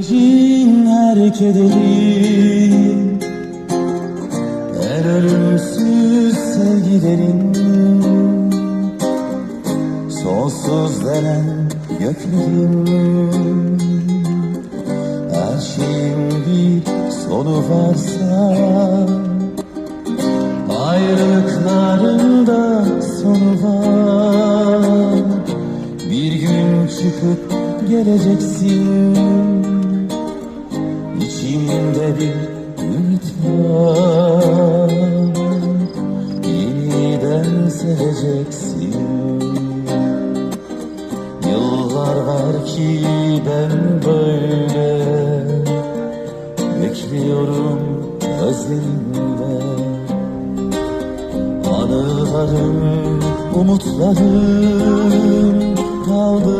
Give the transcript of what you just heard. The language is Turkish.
Cin her kederi En ölümsüz sevgilerin Sonsuz denen göklerin Her şeyin bir sonu varsa Ayrılıkların da sonu var. Bir gün çıkıp geleceksin Bir ümit Yeniden seveceksin. Yıllar var ki ben böyle Bekliyorum özlerimle Anılarım, umutlarım kaldı